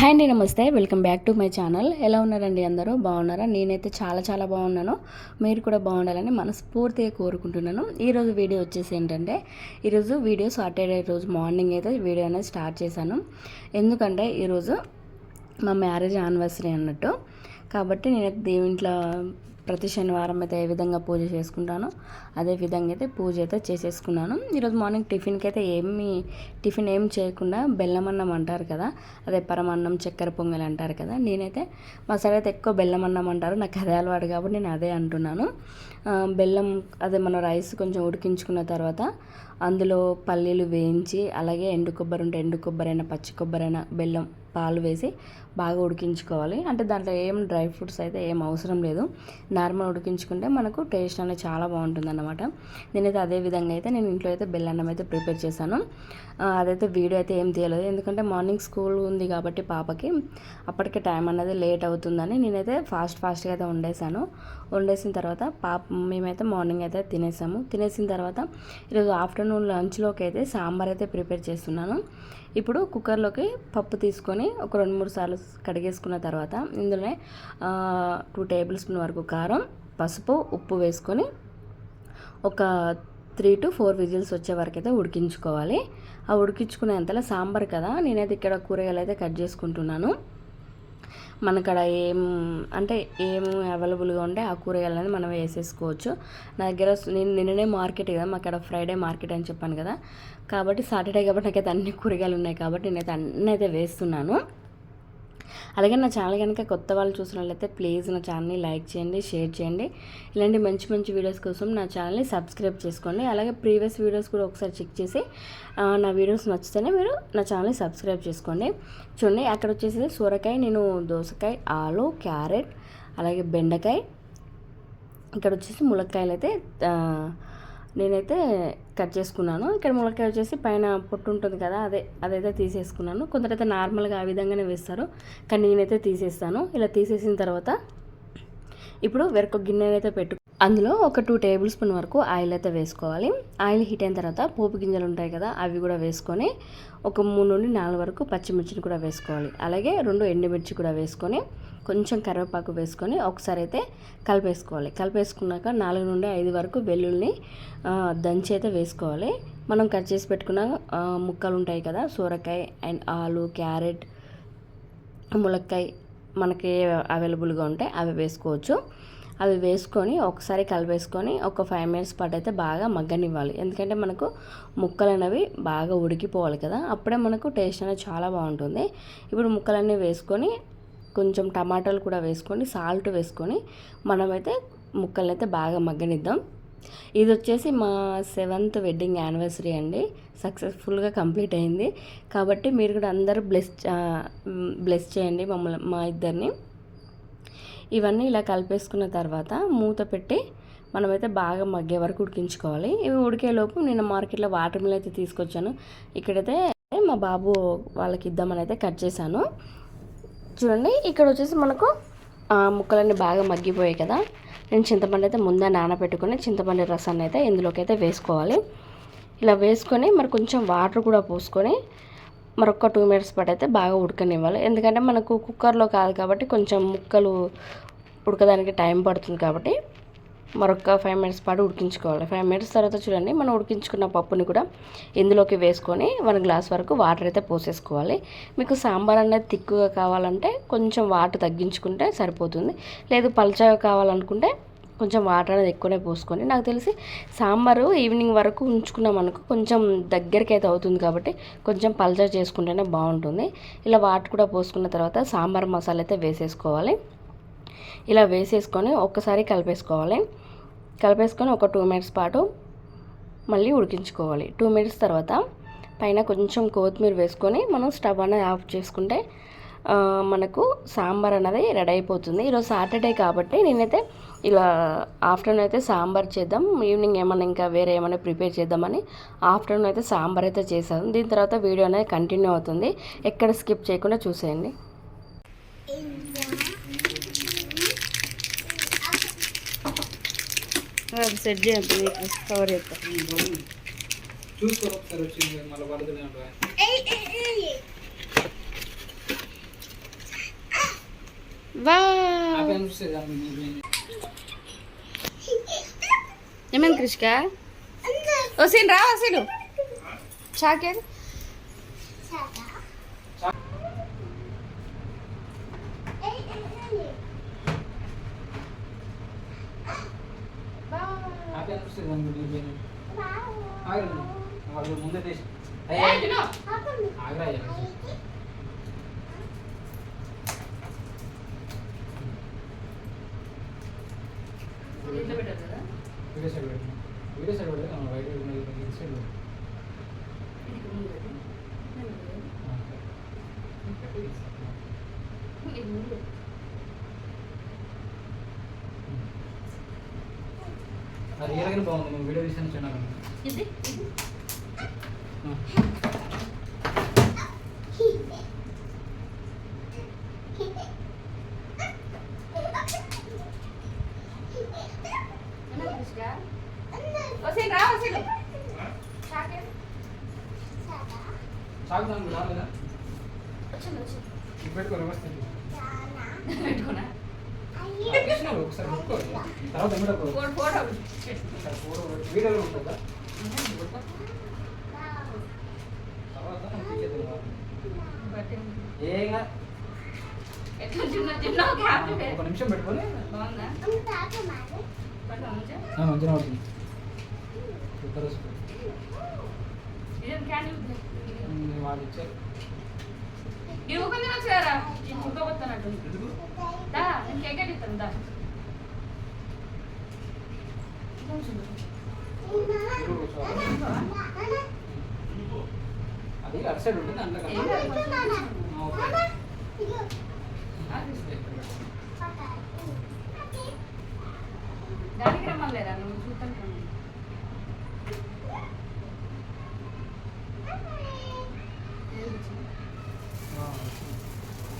Hi అండి namaste. Welcome back to my channel. ఎలా ఉన్నారండి అందరూ? బాగున్నారా? నేనైతే చాలా చాలా బాగున్నాను. మీరు కూడా బాగుండాలని మనస్ఫూర్తిగా కోరుకుంటున్నాను. ఈరోజు వీడియో వచ్చేసి ఏంటంటే ఈరోజు వీడియో సాటర్డే రోజు మార్నింగ్ అయితే వీడియో అనేది స్టార్ట్ చేశాను. ఎందుకంటే ఈరోజు మా మ్యారేజ్ యానివర్సరీ అన్నట్టు. కాబట్టి నేను దేవుంట్లో ప్రతి శనివారం అయితే ఏ విధంగా పూజ చేసుకుంటానో అదే విధంగా అయితే పూజ అయితే చేసేసుకున్నాను. ఈరోజు మార్నింగ్ టిఫిన్కి అయితే ఏమి టిఫిన్ ఏం చేయకుండా బెల్లం అన్నం అంటారు కదా అదే పరమాన్నం చక్కెర పొంగల్ అంటారు కదా నేనైతే మా సైడ్ అయితే ఎక్కువ బెల్లం అన్నం అంటారు నాకు అదే అలవాటు కాబట్టి నేను అదే అంటున్నాను. బెల్లం అదే మన రైస్ కొంచెం ఉడికించుకున్న తర్వాత అందులో పల్లీలు వేయించి అలాగే ఎండు కొబ్బరి ఉంటే ఎండు కొబ్బరైనా పచ్చి కొబ్బరైన బెల్లం పాలు వేసి బాగా ఉడికించుకోవాలి. అంటే దాంట్లో ఏం డ్రై ఫ్రూట్స్ అయితే ఏం అవసరం లేదు. నార్మల్ ఉడికించుకుంటే మనకు టేస్ట్ అనేది చాలా బాగుంటుంది అన్నమాట నేనైతే అదే విధంగా అయితే నేను ఇంట్లో అయితే బెల్లన్నం అయితే ప్రిపేర్ చేశాను. అదైతే వీడియో అయితే ఏం తీయలేదు. ఎందుకంటే మార్నింగ్ స్కూల్ ఉంది కాబట్టి పాపకి అప్పటికే టైం అనేది లేట్ అవుతుందని నేనైతే ఫాస్ట్ ఫాస్ట్గా అయితే వండేసాను వండేసిన తర్వాత పాప మేమైతే మార్నింగ్ అయితే తినేసాము. తినేసిన తర్వాత ఈరోజు ఆఫ్టర్నూన్ లంచ్లోకి అయితే సాంబార్ అయితే ప్రిపేర్ చేస్తున్నాను. ఇప్పుడు కుక్కర్లోకి పప్పు తీసుకొని ఒక రెండు మూడు సార్లు కడిగేసుకున్న తర్వాత ఇందులోనే టూ టేబుల్ స్పూన్ వరకు కారం పసుపు ఉప్పు వేసుకొని ఒక త్రీ టు ఫోర్ విజిల్స్ వచ్చే వరకు అయితే ఉడికించుకోవాలి. ఆ ఉడికించుకునేంతలో సాంబార్ కదా నేనైతే ఇక్కడ కూరగాయలు అయితే కట్ చేసుకుంటున్నాను. మనకడ ఏం అంటే ఏం అవైలబుల్గా ఉంటే ఆ కూరగాయలు అనేది మనం వేసేసుకోవచ్చు. నా దగ్గర నేను నిన్ననే మార్కెట్ కదా మాకు అక్కడ ఫ్రైడే మార్కెట్ అని చెప్పాను కదా. కాబట్టి సాటర్డే కాబట్టి నాకైతే అన్ని కూరగాయలు ఉన్నాయి కాబట్టి నేనైతే అన్నీ అయితే వేస్తున్నాను. అలాగే నా ఛానల్ కనుక కొత్త వాళ్ళు చూసినట్లయితే ప్లీజ్ నా ఛానల్ని లైక్ చేయండి షేర్ చేయండి. ఇలాంటి మంచి మంచి వీడియోస్ కోసం నా ఛానల్ని సబ్స్క్రైబ్ చేసుకోండి. అలాగే ప్రీవియస్ వీడియోస్ కూడా ఒకసారి చెక్ చేసి నా వీడియోస్ నచ్చితేనే మీరు నా ఛానల్ని సబ్స్క్రైబ్ చేసుకోండి. చూడండి అక్కడ వచ్చేసి సూరకాయ నేను దోసకాయ ఆలు క్యారెట్ అలాగే బెండకాయ. ఇక్కడ వచ్చేసి ములక్కాయలు అయితే నేనైతే కట్ చేసుకున్నాను. ఇక్కడ ములక్కాయ వచ్చేసి పైన పొట్టు ఉంటుంది కదా అదే అదైతే తీసేసుకున్నాను. కొందరైతే నార్మల్గా ఆ విధంగానే వేస్తారు కానీ నేనైతే తీసేస్తాను. ఇలా తీసేసిన తర్వాత ఇప్పుడు వేరొక గిన్నె అయితే పెట్టు అందులో ఒక టూ టేబుల్ స్పూన్ వరకు ఆయిల్ అయితే వేసుకోవాలి. ఆయిల్ హీట్ అయిన తర్వాత పోపు గింజలు ఉంటాయి కదా అవి కూడా వేసుకొని ఒక మూడు నుండి నాలుగు వరకు పచ్చిమిర్చిని కూడా వేసుకోవాలి. అలాగే రెండు ఎండుమిర్చి కూడా వేసుకొని కొంచెం కరివేపాకు వేసుకొని ఒకసారి అయితే కలిపేసుకోవాలి. కలిపేసుకున్నాక నాలుగు నుండి ఐదు వరకు వెల్లుల్ని దంచి అయితే వేసుకోవాలి. మనం కట్ చేసి పెట్టుకున్న ముక్కలు ఉంటాయి కదా సోరకాయ అండ్ ఆలు క్యారెట్ ములక్కాయ మనకి అవైలబుల్గా ఉంటే అవి వేసుకోవచ్చు. అవి వేసుకొని ఒకసారి కలిపేసుకొని ఒక ఫైవ్ మినిట్స్ పాటు అయితే బాగా మగ్గనివ్వాలి. ఎందుకంటే మనకు ముక్కలు అనేవి బాగా ఉడికిపోవాలి కదా అప్పుడే మనకు టేస్ట్ అనేది చాలా బాగుంటుంది. ఇప్పుడు ముక్కలన్నీ వేసుకొని కొంచెం టమాటాలు కూడా వేసుకొని సాల్ట్ వేసుకొని మనమైతే ముక్కల్ని అయితే బాగా మగ్గనిద్దాం. ఇది వచ్చేసి మా సెవెంత్ వెడ్డింగ్ యానివర్సరీ అండి. సక్సెస్ఫుల్గా కంప్లీట్ అయింది. కాబట్టి మీరు కూడా అందరూ బ్లెస్ బ్లెస్ చేయండి మమ్మల్ని మా ఇద్దరిని. ఇవన్నీ ఇలా కలిపేసుకున్న తర్వాత మూత పెట్టి మనమైతే బాగా మగ్గే వరకు ఉడికించుకోవాలి. ఇవి ఉడికేలోపు నేను మార్కెట్లో వాటర్ మిల్ అయితే తీసుకొచ్చాను. ఇక్కడైతే మా బాబు వాళ్ళకి ఇద్దామని అయితే కట్ చేశాను. చూడండి ఇక్కడ వచ్చేసి మనకు ముక్కలన్నీ బాగా మగ్గిపోయాయి కదా. నేను చింతపండు అయితే ముందే నానబెట్టుకొని చింతపండు రసాన్ని అయితే ఇందులోకి అయితే వేసుకోవాలి. ఇలా వేసుకొని మరి కొంచెం వాటర్ కూడా పోసుకొని మరొక టూ మినిట్స్ పాటు అయితే బాగా ఉడకనివ్వాలి. ఎందుకంటే మనకు కుక్కర్లో కాదు కాబట్టి కొంచెం ముక్కలు ఉడకడానికి టైం పడుతుంది కాబట్టి. మరొక ఫైవ్ మినిట్స్ పాటు ఉడికించుకోవాలి. ఫైవ్ మినిట్స్ తర్వాత చూడండి మనం ఉడికించుకున్న పప్పుని కూడా ఇందులోకి వేసుకొని వన్ గ్లాస్ వరకు వాటర్ అయితే పోసేసుకోవాలి. మీకు సాంబార్ అనేది తిక్కుగా కావాలంటే కొంచెం వాటర్ తగ్గించుకుంటే సరిపోతుంది. లేదు పల్చగా కావాలనుకుంటే కొంచెం వాటర్ అనేది ఎక్కువనే పోసుకొని నాకు తెలిసి సాంబారు ఈవినింగ్ వరకు ఉంచుకున్నాం అనుకో కొంచెం దగ్గరికి అయితే అవుతుంది కాబట్టి కొంచెం పల్చగా చేసుకుంటేనే బాగుంటుంది. ఇలా వాటర్ కూడా పోసుకున్న తర్వాత సాంబార్ మసాలా అయితే వేసేసుకోవాలి. ఇలా వేసేసుకొని ఒక్కసారి కలిపేసుకోవాలి. కలిపేసుకొని ఒక టూ మినిట్స్ పాటు మళ్ళీ ఉడికించుకోవాలి. టూ మినిట్స్ తర్వాత పైన కొంచెం కొత్తిమీర వేసుకొని మనం స్టవ్ అనేది ఆఫ్ చేసుకుంటే మనకు సాంబార్ అనేది రెడీ అయిపోతుంది. ఈరోజు సాటర్డే కాబట్టి నేనైతే ఇలా ఆఫ్టర్నూన్ అయితే సాంబార్ చేద్దాం. ఈవినింగ్ ఏమైనా ఇంకా వేరే ఏమైనా ప్రిపేర్ చేద్దామని ఆఫ్టర్నూన్ అయితే సాంబార్ అయితే చేశాను. దీని తర్వాత వీడియో అనేది కంటిన్యూ అవుతుంది. ఎక్కడ స్కిప్ చేయకుండా చూసేయండి. సెట్ చేయండి కవర్ చేస్తాను మీకు. ఏమైంది కృష్క వసీన్ రా వసీను చాకేది? ఆపే అనిపిస్తుంది ఆగండి. వాళ్ళు ముందే తీసి ఆగరా వీడియో సైడ్ పెట్టు వీడియో సైడ్ సైడ్ బాగుంది. వీడియో తీసాను చిన్నగా వసీన్ రా వసీను చాకు దానికి రాలేదా వచ్చింది వచ్చింది ఇది పెట్టుకో రివర్స్ తిరిగి. పెట్టుకున్నా తీసినావు ఒకసారి ముట్టుకోవాలి తర్వాత ఎమ్మటే పో. ఫోటో ఫోటో ఒకసారి ఫోటో పెట్టి వీడియోలో ఉంటుందా తర్వాత తీసేద్దాం కదా. ఏం కాదు. ఎట్లా చిన్న చిన్న ఒక నిమిషం పెట్టుకొని. మంచిగా? అవుతుంది సూపర్ వాళ్ళు ఇచ్చారు. ఊకుంది వచ్చారా ఉక్కబోతున్నట్టు దా నేను కేక్ ఇస్తాను దా. అది అటు సైడ్ ఉంటుంది అందులో. దానికి నువ్వు చూస్తాను.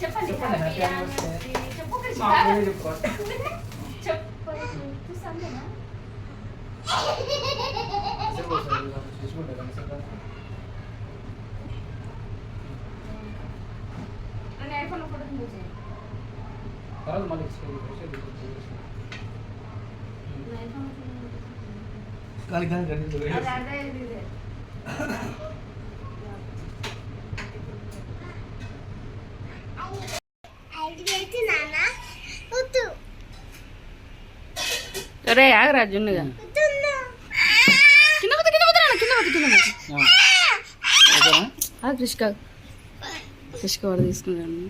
చెప్పండి. చెప్పు చెప్పు చూస్తాను అసలు కూర్చోవాలి, ఇలా చూసుకుంటే కానీ అసలు కాదు. నేను ఐఫోన్ ఫోటో చూసి తర్వాత మళ్ళీ ఇచ్చేది, ఇచ్చేది, ఇచ్చేది. ఐఫోన్ కానీ కానీ కానీ అదే అదే ఇది ఇదే రే ఆగరా జున్నుగా కింద పోతే కింద పోతే నాన్న, కింద కృష్క. కృష్క వాడు తీసుకున్నాను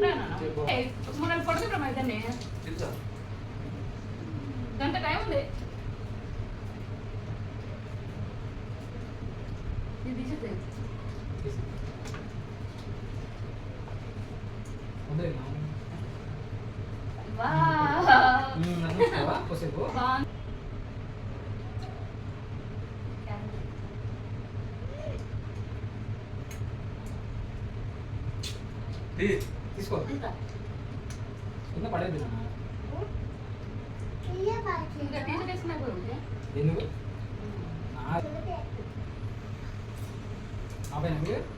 బాగుంది తీసుకో కింద పడేది నాన్న. ఇంకా తీసేసిన ఎందుకు ఆ- ఆపేనా మీరు కొంచెం ఉన్నది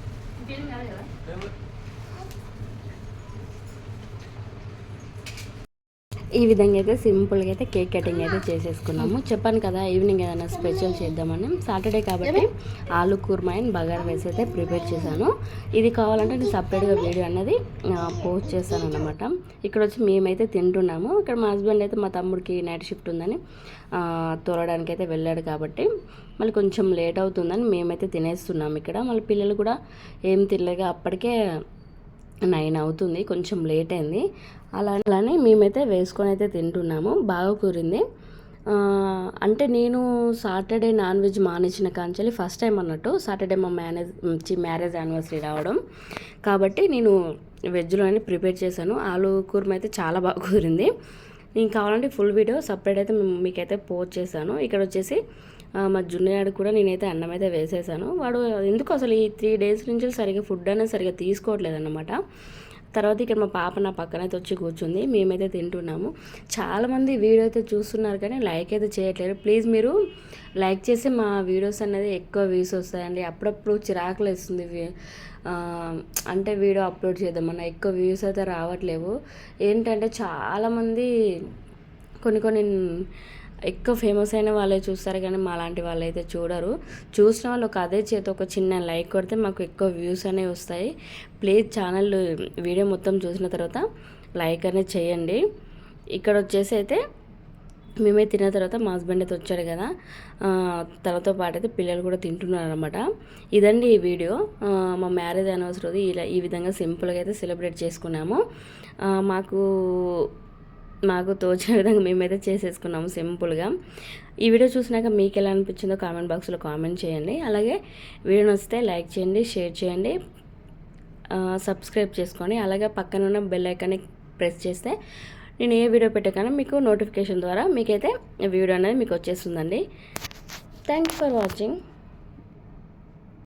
ఇంకేం కాదు కదా ఈ విధంగా అయితే సింపుల్గా అయితే కేక్ కటింగ్ అయితే చేసేసుకున్నాము. చెప్పాను కదా ఈవినింగ్ ఏదైనా స్పెషల్ చేద్దామని. సాటర్డే కాబట్టి ఆలు కూర్మా అండ్ బగారా రైస్ అయితే ప్రిపేర్ చేశాను. ఇది కావాలంటే నేను సపరేట్గా వీడియో అనేది పోస్ట్ చేశాను అనమాట ఇక్కడ వచ్చి మేమైతే తింటున్నాము. ఇక్కడ మా హస్బెండ్ అయితే మా తమ్ముడికి నైట్ షిఫ్ట్ ఉందని తోలడానికి అయితే వెళ్ళాడు కాబట్టి మళ్ళీ కొంచెం లేట్ అవుతుందని మేమైతే తినేస్తున్నాము ఇక్కడ. మళ్ళీ పిల్లలు కూడా ఏం తినలేక అప్పటికే నైన్ అవుతుంది కొంచెం లేట్ అయింది. అలా అలానే మేమైతే వేసుకొని అయితే తింటున్నాము. బాగా కూరింది అంటే నేను సాటర్డే నాన్ వెజ్ మానేసిన కాంచాలి ఫస్ట్ టైం అన్నట్టు సాటర్డే మా మ్యారేజ్ మ్యారేజ్ యానివర్సరీ రావడం. కాబట్టి నేను వెజ్లోనే ప్రిపేర్ చేశాను. ఆలు కూర్మ అయితే చాలా బాగా కూరింది నేను కావాలంటే ఫుల్ వీడియో సపరేట్ అయితే మీకైతే పోస్ట్ చేశాను. ఇక్కడ వచ్చేసి మా జున్నయాడు కూడా నేనైతే అన్నం అయితే వేసేసాను. వాడు ఎందుకు అసలు ఈ త్రీ డేస్ నుంచి సరిగ్గా ఫుడ్ అనేది సరిగ్గా తీసుకోవట్లేదు అనమాట తర్వాత ఇక్కడ మా పాప నా పక్కన అయితే వచ్చి కూర్చుంది. మేమైతే తింటున్నాము. చాలామంది వీడియో అయితే చూస్తున్నారు కానీ లైక్ అయితే చేయట్లేదు ప్లీజ్ మీరు లైక్ చేసి మా వీడియోస్ అనేది ఎక్కువ వ్యూస్ వస్తాయండి. అప్పుడప్పుడు చిరాకులు వేస్తుంది. అంటే వీడియో అప్లోడ్ చేద్దామన్నా ఎక్కువ వ్యూస్ అయితే రావట్లేవు. ఏంటంటే చాలామంది కొన్ని కొన్ని ఎక్కువ ఫేమస్ అయిన వాళ్ళే చూస్తారు కానీ మా లాంటి వాళ్ళు అయితే చూడరు. చూసిన వాళ్ళు ఒక అదే చేతి ఒక చిన్న లైక్ కొడితే మాకు ఎక్కువ వ్యూస్ అనేవి వస్తాయి. ప్లీజ్ ఛానల్ వీడియో మొత్తం చూసిన తర్వాత లైక్ అనేది చేయండి. ఇక్కడ వచ్చేసి అయితే మేమే తిన్న తర్వాత మా హస్బెండ్ అయితే వచ్చాడు కదా. తనతో పాటు అయితే పిల్లలు కూడా తింటున్నారు అనమాట ఇదండి ఈ వీడియో. మా మ్యారేజ్ అనవసరం ఇలా ఈ విధంగా సింపుల్గా అయితే సెలబ్రేట్ చేసుకున్నాము. మాకు మాకు తోచిన విధంగా మేమైతే చేసేసుకున్నాము సింపుల్గా. ఈ వీడియో చూసినాక మీకు ఎలా అనిపించిందో కామెంట్ బాక్స్లో కామెంట్ చేయండి. అలాగే వీడియో నచ్చితే లైక్ చేయండి షేర్ చేయండి సబ్స్క్రైబ్ చేసుకోండి. అలాగే పక్కన ఉన్న బెల్ ఐకాన్ని ప్రెస్ చేస్తే నేను ఏ వీడియో పెట్టగానే మీకు నోటిఫికేషన్ ద్వారా మీకైతే వీడియో అనేది మీకు వచ్చేస్తుందండి. Thank you for watching